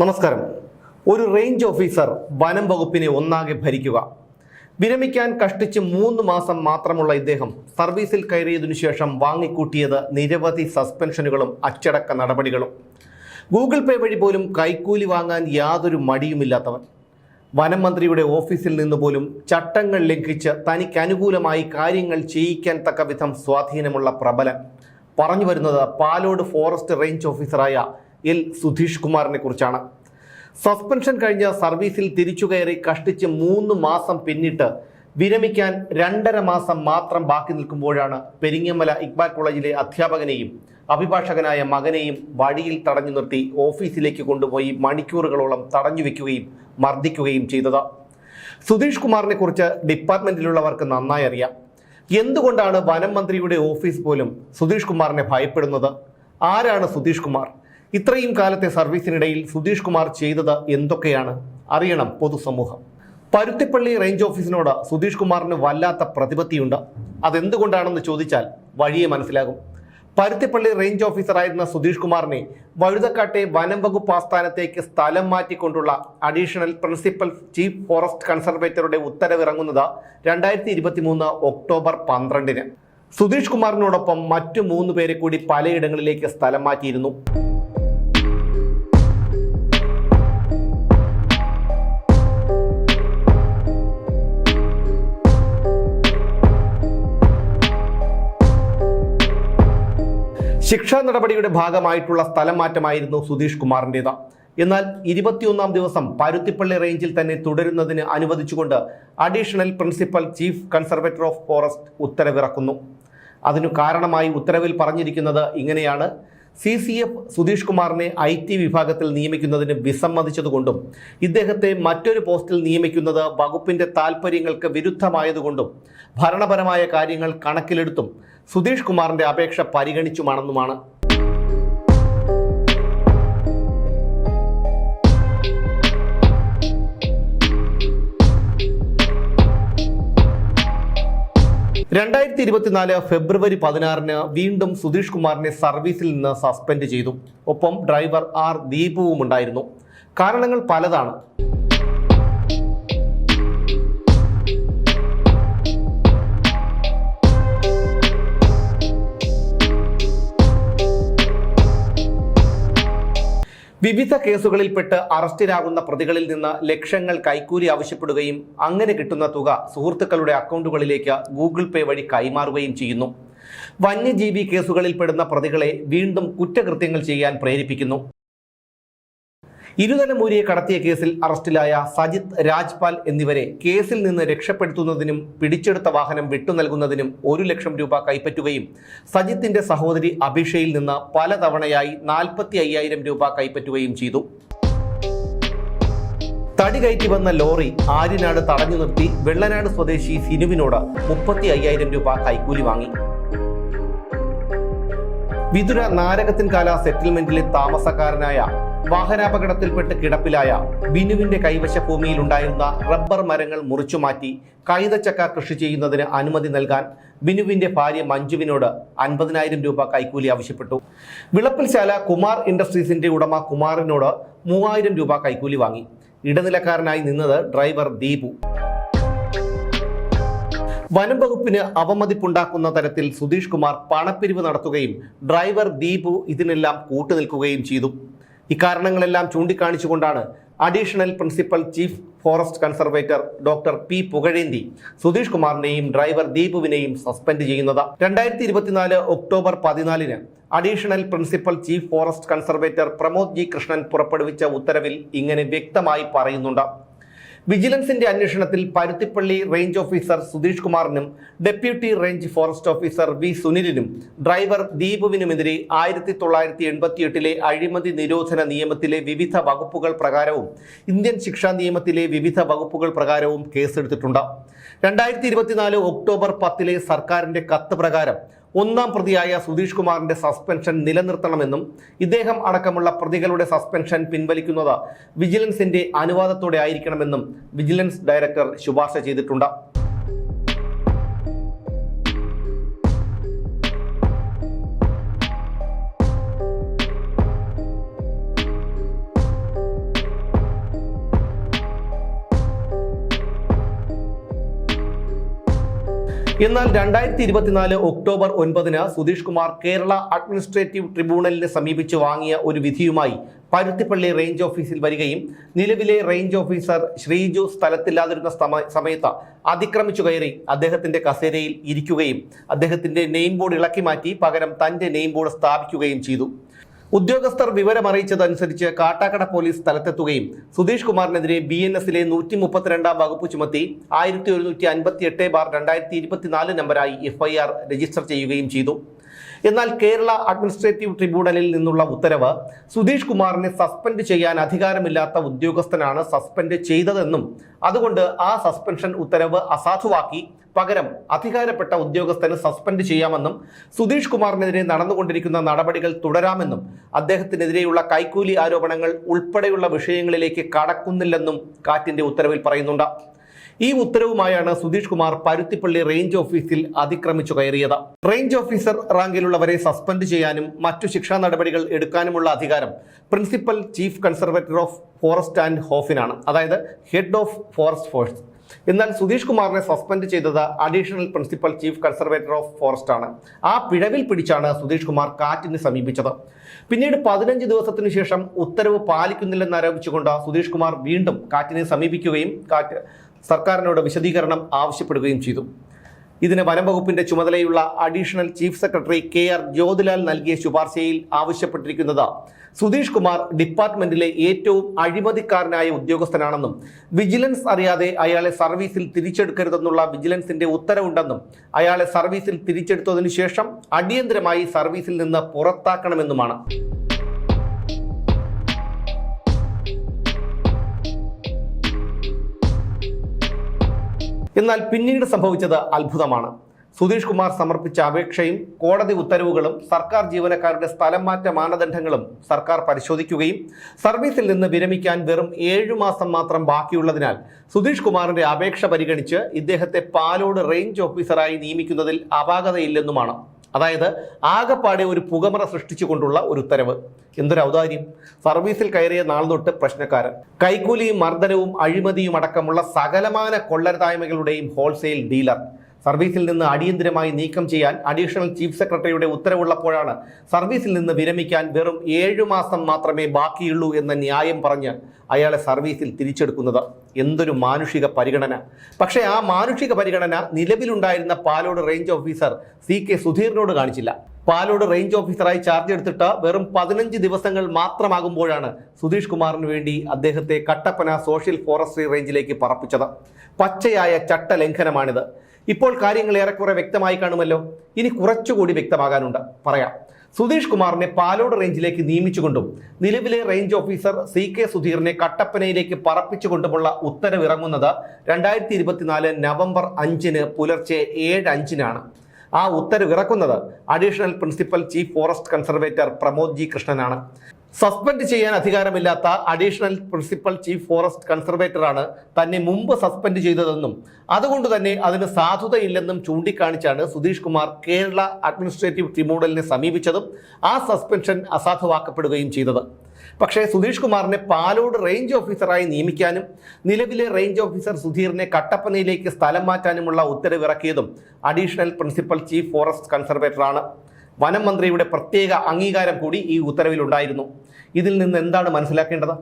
നമസ്കാരം. ഒരു range officer വനം വകുപ്പിനെ ഒന്നാകെ ഭരിക്കുക. വിരമിക്കാൻ കഷ്ടിച്ച് മൂന്ന് മാസം മാത്രമുള്ള ഇദ്ദേഹം സർവീസിൽ കയറിയതിനു ശേഷം വാങ്ങിക്കൂട്ടിയത് നിരവധി സസ്പെൻഷനുകളും അച്ചടക്ക നടപടികളും. ഗൂഗിൾ പേ വഴി പോലും കൈക്കൂലി വാങ്ങാൻ യാതൊരു മടിയുമില്ലാത്തവൻ. വനം മന്ത്രിയുടെ ഓഫീസിൽ നിന്ന് പോലും ചട്ടങ്ങൾ ലംഘിച്ച് തനിക്ക് അനുകൂലമായി കാര്യങ്ങൾ ചെയ്യിക്കാൻ തക്ക വിധം സ്വാധീനമുള്ള പ്രബലൻ. പറഞ്ഞു വരുന്നത് പാലോട് ഫോറസ്റ്റ് റേഞ്ച് ഓഫീസറായ എൽ സുധീഷ് കുമാറിനെ കുറിച്ചാണ്. സസ്പെൻഷൻ കഴിഞ്ഞ സർവീസിൽ തിരിച്ചു കയറി കഷ്ടിച്ച് മൂന്ന് മാസം പിന്നിട്ട് വിരമിക്കാൻ രണ്ടര മാസം മാത്രം ബാക്കി നിൽക്കുമ്പോഴാണ് പെരിങ്ങമല ഇക്ബാൽ കോളേജിലെ അധ്യാപകനെയും അഭിഭാഷകനായ മകനെയും വഴിയിൽ തടഞ്ഞു നിർത്തി ഓഫീസിലേക്ക് കൊണ്ടുപോയി മണിക്കൂറുകളോളം തടഞ്ഞു വെക്കുകയും മർദ്ദിക്കുകയും ചെയ്തത്. സുധീഷ് കുമാറിനെ കുറിച്ച് ഡിപ്പാർട്ട്മെന്റിലുള്ളവർക്ക് നന്നായി അറിയാം. എന്തുകൊണ്ടാണ് വനം മന്ത്രിയുടെ ഓഫീസ് പോലും സുധീഷ് കുമാറിനെ ഭയപ്പെടുന്നത്? ആരാണ് സുധീഷ് കുമാർ? ഇത്രയും കാലത്തെ സർവീസിനിടയിൽ സുധീഷ് കുമാർ ചെയ്തത് എന്തൊക്കെയാണ്? അറിയണം പൊതുസമൂഹം. പരുത്തിപ്പള്ളി റേഞ്ച് ഓഫീസിനോട് സുധീഷ് കുമാറിന് വല്ലാത്ത പ്രതിപത്തിയുണ്ട്. അതെന്തുകൊണ്ടാണെന്ന് ചോദിച്ചാൽ വഴിയെ മനസ്സിലാകും. പരുത്തിപ്പള്ളി റേഞ്ച് ഓഫീസറായിരുന്ന സുധീഷ് കുമാറിനെ വഴുതക്കാട്ടെ വനം വകുപ്പ് ആസ്ഥാനത്തേക്ക് സ്ഥലം മാറ്റിക്കൊണ്ടുള്ള അഡീഷണൽ പ്രിൻസിപ്പൽ ചീഫ് ഫോറസ്റ്റ് കൺസർവേറ്ററുടെ ഉത്തരവിറങ്ങുന്നത് രണ്ടായിരത്തി ഇരുപത്തി മൂന്ന് ഒക്ടോബർ പന്ത്രണ്ടിന്. സുധീഷ് കുമാറിനോടൊപ്പം മറ്റു മൂന്ന് പേരെ കൂടി പലയിടങ്ങളിലേക്ക് സ്ഥലം മാറ്റിയിരുന്നു. ശിക്ഷാ നടപടിയുടെ ഭാഗമായിട്ടുള്ള സ്ഥലം മാറ്റമായിരുന്നു സുധീഷ് കുമാറിന്റെത് എന്നാൽ ഇരുപത്തിയൊന്നാം ദിവസം പരുത്തിപ്പള്ളി റേഞ്ചിൽ തന്നെ തുടരുന്നതിന് അനുവദിച്ചുകൊണ്ട് additional principal chief conservator of forest ഉത്തരവിറക്കുന്നു. അതിനു കാരണമായി ഉത്തരവിൽ പറഞ്ഞിരിക്കുന്നത് ഇങ്ങനെയാണ്. സി സി എഫ് സുധീഷ് കുമാറിനെ ഐ ടി വിഭാഗത്തിൽ നിയമിക്കുന്നതിന് വിസമ്മതിച്ചതുകൊണ്ടും ഇദ്ദേഹത്തെ മറ്റൊരു പോസ്റ്റിൽ നിയമിക്കുന്നത് വകുപ്പിന്റെ താൽപ്പര്യങ്ങൾക്ക് വിരുദ്ധമായതുകൊണ്ടും ഭരണപരമായ കാര്യങ്ങൾ കണക്കിലെടുത്തും സുധീഷ് കുമാറിന്റെ അപേക്ഷ പരിഗണിച്ചുമാണെന്നുമാണ് രണ്ടായിരത്തി ഇരുപത്തിനാല് ഫെബ്രുവരി പതിനാറിന് വീണ്ടും സുധീഷ് കുമാറിനെ സർവീസിൽ നിന്ന് സസ്പെൻഡ് ചെയ്തു. ഒപ്പം ഡ്രൈവർ ആർ ദീപുവും ഉണ്ടായിരുന്നു. കാരണങ്ങൾ പലതാണ്. വിവിധ കേസുകളിൽപ്പെട്ട് അറസ്റ്റിലാകുന്ന പ്രതികളിൽ നിന്ന് ലക്ഷങ്ങൾ കൈക്കൂലി ആവശ്യപ്പെടുകയും അങ്ങനെ കിട്ടുന്ന തുക സുഹൃത്തുക്കളുടെ അക്കൗണ്ടുകളിലേക്ക് ഗൂഗിൾ പേ വഴി കൈമാറുകയും ചെയ്യുന്നു. വന്യജീവി കേസുകളിൽപ്പെടുന്ന പ്രതികളെ വീണ്ടും കുറ്റകൃത്യങ്ങൾ ചെയ്യാൻ പ്രേരിപ്പിക്കുന്നു. ഇരുതലമൂരിയെ കടത്തിയ കേസിൽ അറസ്റ്റിലായ സജിത് രാജ്പാൽ എന്നിവരെ കേസിൽ നിന്ന് രക്ഷപ്പെടുത്തുന്നതിനും പിടിച്ചെടുത്ത വാഹനം വിട്ടുനൽകുന്നതിനും ഒരു ലക്ഷം രൂപ കൈപ്പറ്റുകയും സജിത്തിന്റെ സഹോദരി അഭിഷയിൽ നിന്ന് പലതവണയായി നാൽപ്പത്തി അയ്യായിരം രൂപ കൈപ്പറ്റുകയും ചെയ്തു. തടി കയറ്റി വന്ന ലോറി ആര്യനാട് തടഞ്ഞു നിർത്തി വെള്ളനാട് സ്വദേശി സിനുവിനോട് മുപ്പത്തി അയ്യായിരം രൂപ കൈക്കൂലി വാങ്ങി. വിതുര നാരകത്തിൻകാല സെറ്റിൽമെന്റിലെ താമസക്കാരനായ വാഹനാപകടത്തിൽപ്പെട്ട് കിടപ്പിലായ ബിനുവിന്റെ കൈവശ ഭൂമിയിൽ ഉണ്ടായിരുന്ന റബ്ബർ മരങ്ങൾ മുറിച്ചുമാറ്റി കൈതച്ചക്ക കൃഷി ചെയ്യുന്നതിന് അനുമതി നൽകാൻ ബിനുവിന്റെ ഭാര്യ മഞ്ജുവിനോട് അൻപതിനായിരം രൂപ കൈക്കൂലി ആവശ്യപ്പെട്ടു. വിളപ്പിൽശാല കുമാർ ഇൻഡസ്ട്രീസിന്റെ ഉടമ കുമാറിനോട് മൂവായിരം രൂപ കൈക്കൂലി വാങ്ങി. ഇടനിലക്കാരനായി നിന്നത് ഡ്രൈവർ ദീപു. വനം വകുപ്പിന് അവമതിപ്പുണ്ടാക്കുന്ന തരത്തിൽ സുധീഷ് കുമാർ പണപ്പിരിവ് നടത്തുകയും ഡ്രൈവർ ദീപു ഇതിനെല്ലാം കൂട്ടുനിൽക്കുകയും ചെയ്തു. ഇക്കാരണങ്ങളെല്ലാം ചൂണ്ടിക്കാണിച്ചുകൊണ്ടാണ് additional principal chief forest conservator doctor P Pugazhendi Sudheesh കുമാറിനെയും driver ദീപുവിനെയും സസ്പെൻഡ് ചെയ്യുന്നത്. രണ്ടായിരത്തി ഇരുപത്തിനാല് ഒക്ടോബർ പതിനാലിന് additional principal chief forest conservator Pramod G Krishnan പുറപ്പെടുവിച്ച ഉത്തരവിൽ ഇങ്ങനെ വ്യക്തമായി പറയുന്നുണ്ട്. വിജിലൻസിന്റെ അന്വേഷണത്തിൽ Paruthippally range officer Sudheesh കുമാറിനും deputy range forest officer V സുനിലിനും driver ദീപുവിനുമെതിരെ ആയിരത്തി തൊള്ളായിരത്തി എൺപത്തിയെട്ടിലെ അഴിമതി നിരോധന നിയമത്തിലെ വിവിധ വകുപ്പുകൾ പ്രകാരവും ഇന്ത്യൻ ശിക്ഷാ നിയമത്തിലെ വിവിധ വകുപ്പുകൾ പ്രകാരവും കേസെടുത്തിട്ടുണ്ട്. രണ്ടായിരത്തി ഇരുപത്തിനാല് ഒക്ടോബർ പത്തിലെ സർക്കാരിന്റെ കത്ത് പ്രകാരം ഒന്നാം പ്രതിയായ സുധീഷ് കുമാറിന്റെ സസ്പെൻഷൻ നിലനിർത്തണമെന്നും ഇദ്ദേഹം അടക്കമുള്ള പ്രതികളുടെ സസ്പെൻഷൻ പിൻവലിക്കുന്നത് വിജിലൻസിന്റെ അനുവാദത്തോടെ ആയിരിക്കണമെന്നും വിജിലൻസ് ഡയറക്ടർ ശുപാർശ ചെയ്തിട്ടുണ്ട്. എന്നാൽ രണ്ടായിരത്തി ഇരുപത്തിനാല് ഒക്ടോബർ ഒൻപതിന് സുധീഷ് കുമാർ കേരള അഡ്മിനിസ്ട്രേറ്റീവ് ട്രിബ്യൂണലിനെ സമീപിച്ച് വാങ്ങിയ ഒരു വിധിയുമായി പരുത്തിപ്പള്ളി റേഞ്ച് ഓഫീസിൽ വരികയും നിലവിലെ റേഞ്ച് ഓഫീസർ ശ്രീജു സ്ഥലത്തില്ലാതിരുന്ന സമ- സമയത്ത് അതിക്രമിച്ചു കയറി അദ്ദേഹത്തിന്റെ കസേരയിൽ ഇരിക്കുകയും അദ്ദേഹത്തിന്റെ നെയിം ബോർഡ് ഇളക്കി മാറ്റി പകരം തന്റെ നെയിം ബോർഡ് സ്ഥാപിക്കുകയും ചെയ്തു. ഉദ്യോഗസ്ഥർ വിവരമറിയിച്ചതനുസരിച്ച് കാട്ടാക്കട പോലീസ് സ്ഥലത്തെത്തുകയും സുധീഷ് കുമാറിനെതിരെ ബി എൻ എസിലെ നൂറ്റി മുപ്പത്തിരണ്ടാം വകുപ്പ് ചുമത്തി ആയിരത്തി ഒരുന്നൂറ്റി അൻപത്തി എട്ട് ബാർ രണ്ടായിരത്തി ഇരുപത്തിനാല് നമ്പറായി എഫ്ഐആർ രജിസ്റ്റർ ചെയ്യുകയും ചെയ്തു. എന്നാൽ കേരള അഡ്മിനിസ്ട്രേറ്റീവ് ട്രിബ്യൂണലിൽ നിന്നുള്ള ഉത്തരവ് സുധീഷ് കുമാറിനെ സസ്പെൻഡ് ചെയ്യാൻ അധികാരമില്ലാത്ത ഉദ്യോഗസ്ഥനാണ് സസ്പെൻഡ് ചെയ്തതെന്നും അതുകൊണ്ട് ആ സസ്പെൻഷൻ ഉത്തരവ് അസാധുവാക്കി പകരം അധികാരപ്പെട്ട ഉദ്യോഗസ്ഥന് സസ്പെൻഡ് ചെയ്യാമെന്നും സുധീഷ് കുമാറിനെതിരെ നടന്നുകൊണ്ടിരിക്കുന്ന നടപടികൾ തുടരാമെന്നും അദ്ദേഹത്തിനെതിരെയുള്ള കൈക്കൂലി ആരോപണങ്ങൾ ഉൾപ്പെടെയുള്ള വിഷയങ്ങളിലേക്ക് കടക്കുന്നില്ലെന്നും കാറ്റിന്റെ ഉത്തരവിൽ പറയുന്നുണ്ട്. ഈ ഉത്തരവുമായാണ് സുധീഷ് കുമാർ പരുത്തിപ്പള്ളി റേഞ്ച് ഓഫീസിൽ അതിക്രമിച്ചു കയറിയത്. റേഞ്ച് ഓഫീസർ റാങ്കിലുള്ളവരെ സസ്പെൻഡ് ചെയ്യാനും മറ്റു ശിക്ഷാ നടപടികൾ എടുക്കാനുമുള്ള അധികാരം principal chief conservator of forest and ഹോഫിനാണ്. അതായത് ഹെഡ് ഓഫ് ഫോറസ്റ്റ് ഫോഴ്സ്. എന്നാൽ സുധീഷ് കുമാറിനെ സസ്പെൻഡ് ചെയ്തത് additional principal chief conservator of forest ആണ് ആ പിഴവിൽ പിടിച്ചാണ് സുധീഷ് കുമാർ കാറ്റിനെ സമീപിച്ചത്. പിന്നീട് പതിനഞ്ച് ദിവസത്തിനു ശേഷം ഉത്തരവ് പാലിക്കുന്നില്ലെന്ന് ആരോപിച്ചുകൊണ്ട് സുധീഷ് കുമാർ വീണ്ടും കാറ്റിനെ സമീപിക്കുകയും കാറ്റ് സർക്കാരിനോട് വിശദീകരണം ആവശ്യപ്പെടുകയും ചെയ്തു. ഇതിന് വനം ചുമതലയുള്ള additional chief secretary K R Jyothilal നൽകിയ ശുപാർശയിൽ ആവശ്യപ്പെട്ടിരിക്കുന്നത് സുധീഷ് കുമാർ ഡിപ്പാർട്ട്മെന്റിലെ ഏറ്റവും അഴിമതിക്കാരനായ ഉദ്യോഗസ്ഥനാണെന്നും വിജിലൻസ് അറിയാതെ അയാളെ സർവീസിൽ തിരിച്ചെടുക്കരുതെന്നുള്ള വിജിലൻസിന്റെ ഉത്തരവുണ്ടെന്നും അയാളെ സർവീസിൽ തിരിച്ചെടുത്തതിനു ശേഷം അടിയന്തരമായി സർവീസിൽ നിന്ന് പുറത്താക്കണമെന്നുമാണ്. എന്നാൽ പിന്നീട് സംഭവിച്ചത് അത്ഭുതമാണ്. സുധീഷ് കുമാർ സമർപ്പിച്ച അപേക്ഷയും കോടതി ഉത്തരവുകളും സർക്കാർ ജീവനക്കാരുടെ സ്ഥലം മാറ്റ മാനദണ്ഡങ്ങളും സർക്കാർ പരിശോധിക്കുകയും സർവീസിൽ നിന്ന് വിരമിക്കാൻ വെറും ഏഴു മാസം മാത്രം ബാക്കിയുള്ളതിനാൽ സുധീഷ് കുമാറിന്റെ അപേക്ഷ പരിഗണിച്ച് ഇദ്ദേഹത്തെ പാലോട് റേഞ്ച് ഓഫീസറായി നിയമിക്കുന്നതിൽ അപാകതയില്ലെന്നുമാണ് അതായത് ആകെപ്പാടെ ഒരു പുകമറ സൃഷ്ടിച്ചുകൊണ്ടുള്ള ഒരു ഉത്തരവ്. എന്തൊരു ഔദാര്യം. സർവീസിൽ കയറിയ നാൾ തൊട്ട് പ്രശ്നക്കാരൻ. കൈക്കൂലിയും മർദ്ദനവും അഴിമതിയും അടക്കമുള്ള സകലമാന കൊള്ളരുതായ്മകളുടെയും ഹോൾസെയിൽ ഡീലർ സർവീസിൽ നിന്ന് അടിയന്തരമായി നീക്കം ചെയ്യാൻ അഡീഷണൽ ചീഫ് സെക്രട്ടറിയുടെ ഉത്തരവുള്ളപ്പോഴാണ് സർവീസിൽ നിന്ന് വിരമിക്കാൻ വെറും ഏഴു മാസം മാത്രമേ ബാക്കിയുള്ളൂ എന്ന ന്യായം പറഞ്ഞ് അയാളെ സർവീസിൽ തിരിച്ചെടുക്കുന്നത്. എന്തൊരു മാനുഷിക പരിഗണന. പക്ഷേ ആ മാനുഷിക പരിഗണന നിലവിലുണ്ടായിരുന്ന Palode range officer C K സുധീറിനോട് കാണിച്ചില്ല. പാലോട് റേഞ്ച് ഓഫീസറായി ചാർജ് എടുത്തിട്ട് വെറും പതിനഞ്ച് ദിവസങ്ങൾ മാത്രമാകുമ്പോഴാണ് സുധീഷ് കുമാറിന് വേണ്ടി അദ്ദേഹത്തെ കട്ടപ്പന സോഷ്യൽ ഫോറസ്ട്രി റേഞ്ചിലേക്ക് പറപ്പിച്ചത്. പച്ചയായ ചട്ടലംഘനമാണിത്. ഇപ്പോൾ കാര്യങ്ങൾ ഏറെക്കുറെ വ്യക്തമായി കാണുമല്ലോ. ഇനി കുറച്ചുകൂടി വ്യക്തമാകാനുണ്ട്. പറയാം. സുധീഷ് കുമാറിനെ പാലോട് റേഞ്ചിലേക്ക് നിയമിച്ചുകൊണ്ടും നിലവിലെ റേഞ്ച് ഓഫീസർ സി കെ സുധീറിനെ കട്ടപ്പനയിലേക്ക് പറപ്പിച്ചുകൊണ്ടുമുള്ള ഉത്തരവിറങ്ങുന്നത് രണ്ടായിരത്തി ഇരുപത്തിനാല് നവംബർ അഞ്ചിന് പുലർച്ചെ ഏഴ് അഞ്ചിനാണ്. ആ ഉത്തരവിറക്കുന്നത് additional principal chief forest conservator Pramod G കൃഷ്ണനാണ്. Suspend ചെയ്യാൻ അധികാരമില്ലാത്ത അഡീഷണൽ പ്രിൻസിപ്പൽ ചീഫ് ഫോറസ്റ്റ് കൺസർവേറ്ററാണ് തന്നെ മുമ്പ് സസ്പെൻഡ് ചെയ്തതെന്നും അതുകൊണ്ട് തന്നെ അതിന് സാധുതയില്ലെന്നും ചൂണ്ടിക്കാണിച്ചാണ് സുധീഷ് കുമാർ കേരള അഡ്മിനിസ്ട്രേറ്റീവ് ട്രിബ്യൂണലിനെ സമീപിച്ചതും ആ സസ്പെൻഷൻ അസാധുവാക്കപ്പെടുകയും ചെയ്തത്. പക്ഷേ സുധീഷ് കുമാറിനെ പാലോട് റേഞ്ച് ഓഫീസറായി നിയമിക്കാനും നിലവിലെ റേഞ്ച് ഓഫീസർ സുധീറിനെ കട്ടപ്പനയിലേക്ക് സ്ഥലം മാറ്റാനുമുള്ള ഉത്തരവിറക്കിയതും അഡീഷണൽ പ്രിൻസിപ്പൽ ചീഫ് ഫോറസ്റ്റ് കൺസർവേറ്ററാണ്. വനം മന്ത്രിയുടെ പ്രത്യേക അംഗീകാരം കൂടി ഈ ഉത്തരവിലുണ്ടായിരുന്നു. ഇതിൽ നിന്ന് എന്താണ് മനസ്സിലാക്കേണ്ടത്?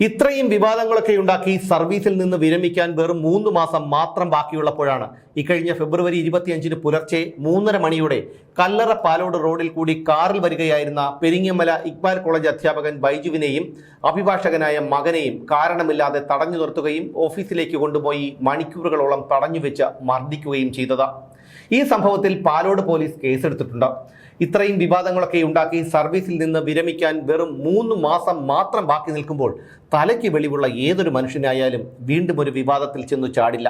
ഇത്രയും വിവാദങ്ങളൊക്കെ ഉണ്ടാക്കി സർവീസിൽ നിന്ന് വിരമിക്കാൻ വെറും മൂന്ന് മാസം മാത്രം ബാക്കിയുള്ളപ്പോഴാണ് ഇക്കഴിഞ്ഞ ഫെബ്രുവരി ഇരുപത്തിയഞ്ചിന് പുലർച്ചെ മൂന്നര മണിയോടെ കല്ലറ പാലോട് റോഡിൽ കൂടി കാറിൽ വരികയായിരുന്ന പെരിങ്ങമല ഇക്ബാൽ കോളേജ് അധ്യാപകൻ ബൈജുവിനെയും അഭിഭാഷകനായ മകനെയും കാരണമില്ലാതെ തടഞ്ഞു നിർത്തുകയും ഓഫീസിലേക്ക് കൊണ്ടുപോയി മണിക്കൂറുകളോളം തടഞ്ഞുവെച്ച് മർദ്ദിക്കുകയും ചെയ്തത്. ഈ സംഭവത്തിൽ പാലോട് പോലീസ് കേസെടുത്തിട്ടുണ്ട്. ഇത്രയും വിവാദങ്ങളൊക്കെ ഉണ്ടാക്കി സർവീസിൽ നിന്ന് വിരമിക്കാൻ വെറും മൂന്ന് മാസം മാത്രം ബാക്കി നിൽക്കുമ്പോൾ തലയ്ക്ക് വെളിവുള്ള ഏതൊരു മനുഷ്യനായാലും വീണ്ടും ഒരു വിവാദത്തിൽ ചെന്നു ചാടില്ല.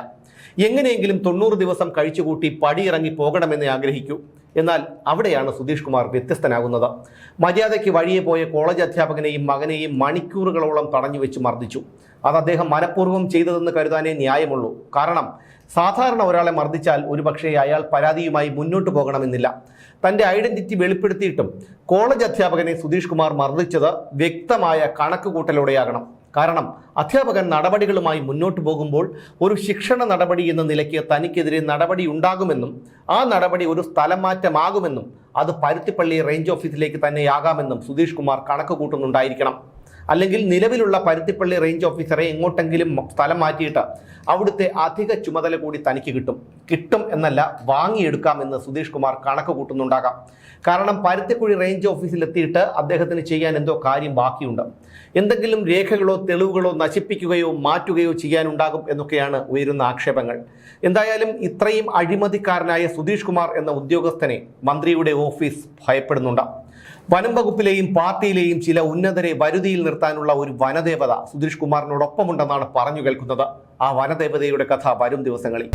എങ്ങനെയെങ്കിലും തൊണ്ണൂറ് ദിവസം കഴിച്ചുകൂട്ടി പടിയിറങ്ങി പോകണമെന്ന് ആഗ്രഹിക്കൂ. എന്നാൽ അവിടെയാണ് സുധീഷ് കുമാർ വ്യത്യസ്തനാകുന്നത്. മര്യാദയ്ക്ക് വഴിയെ പോയ കോളേജ് അധ്യാപകനെയും മകനെയും മണിക്കൂറുകളോളം തടഞ്ഞു വെച്ച് മർദ്ദിച്ചു. അത് അദ്ദേഹം മനഃപൂർവം ചെയ്തതെന്ന് കരുതാനേ ന്യായമുള്ളൂ. കാരണം സാധാരണ ഒരാളെ മർദ്ദിച്ചാൽ ഒരുപക്ഷേ അയാൾ പരാതിയുമായി മുന്നോട്ട് പോകണമെന്നില്ല. തന്റെ ഐഡന്റിറ്റി വെളിപ്പെടുത്തിയിട്ടും കോളേജ് അധ്യാപകനെ സുധീഷ് കുമാർ മർദ്ദിച്ചത് വ്യക്തമായ കണക്കുകൂട്ടലോടെയാകണം. കാരണം അധ്യാപകൻ നടപടികളുമായി മുന്നോട്ട് പോകുമ്പോൾ ഒരു ശിക്ഷണ നടപടി എന്ന നിലയ്ക്ക് തനിക്കെതിരെ നടപടി ഉണ്ടാകുമെന്നും ആ നടപടി ഒരു സ്ഥലം മാറ്റമാകുമെന്നും അത് പരുത്തിപ്പള്ളി റേഞ്ച് ഓഫീസിലേക്ക് തന്നെയാകാമെന്നും സുധീഷ് കുമാർ കണക്ക് കൂട്ടുന്നുണ്ടായിരിക്കണം അല്ലെങ്കിൽ നിലവിലുള്ള പരുത്തിപ്പള്ളി റേഞ്ച് ഓഫീസറെ എങ്ങോട്ടെങ്കിലും സ്ഥലം മാറ്റിയിട്ട് അവിടുത്തെ അധിക ചുമതല കൂടി തനിക്ക് കിട്ടും. കിട്ടും എന്നല്ല വാങ്ങിയെടുക്കാമെന്ന് സുധീഷ് കുമാർ കണക്ക് കൂട്ടുന്നുണ്ടാകാം കാരണം പരുത്തിക്കുഴി റേഞ്ച് ഓഫീസിലെത്തിയിട്ട് അദ്ദേഹത്തിന് ചെയ്യാൻ എന്തോ കാര്യം ബാക്കിയുണ്ട്. എന്തെങ്കിലും രേഖകളോ തെളിവുകളോ നശിപ്പിക്കുകയോ മാറ്റുകയോ ചെയ്യാനുണ്ടാകും എന്നൊക്കെയാണ് ഉയരുന്ന ആക്ഷേപങ്ങൾ. എന്തായാലും ഇത്രയും അഴിമതിക്കാരനായ സുധീഷ് കുമാർ എന്ന ഉദ്യോഗസ്ഥനെ മന്ത്രിയുടെ ഓഫീസ് ഭയപ്പെടുന്നുണ്ട്. വനം വകുപ്പിലെയും പാർട്ടിയിലെയും ചില ഉന്നതരെ വരുതിയിൽ നിർത്താനുള്ള ഒരു വനദേവത സുധീഷ് കുമാറിനോടൊപ്പമുണ്ടെന്നാണ് പറഞ്ഞു കേൾക്കുന്നത്. ആ വനദേവതയുടെ കഥ വരും ദിവസങ്ങളിൽ.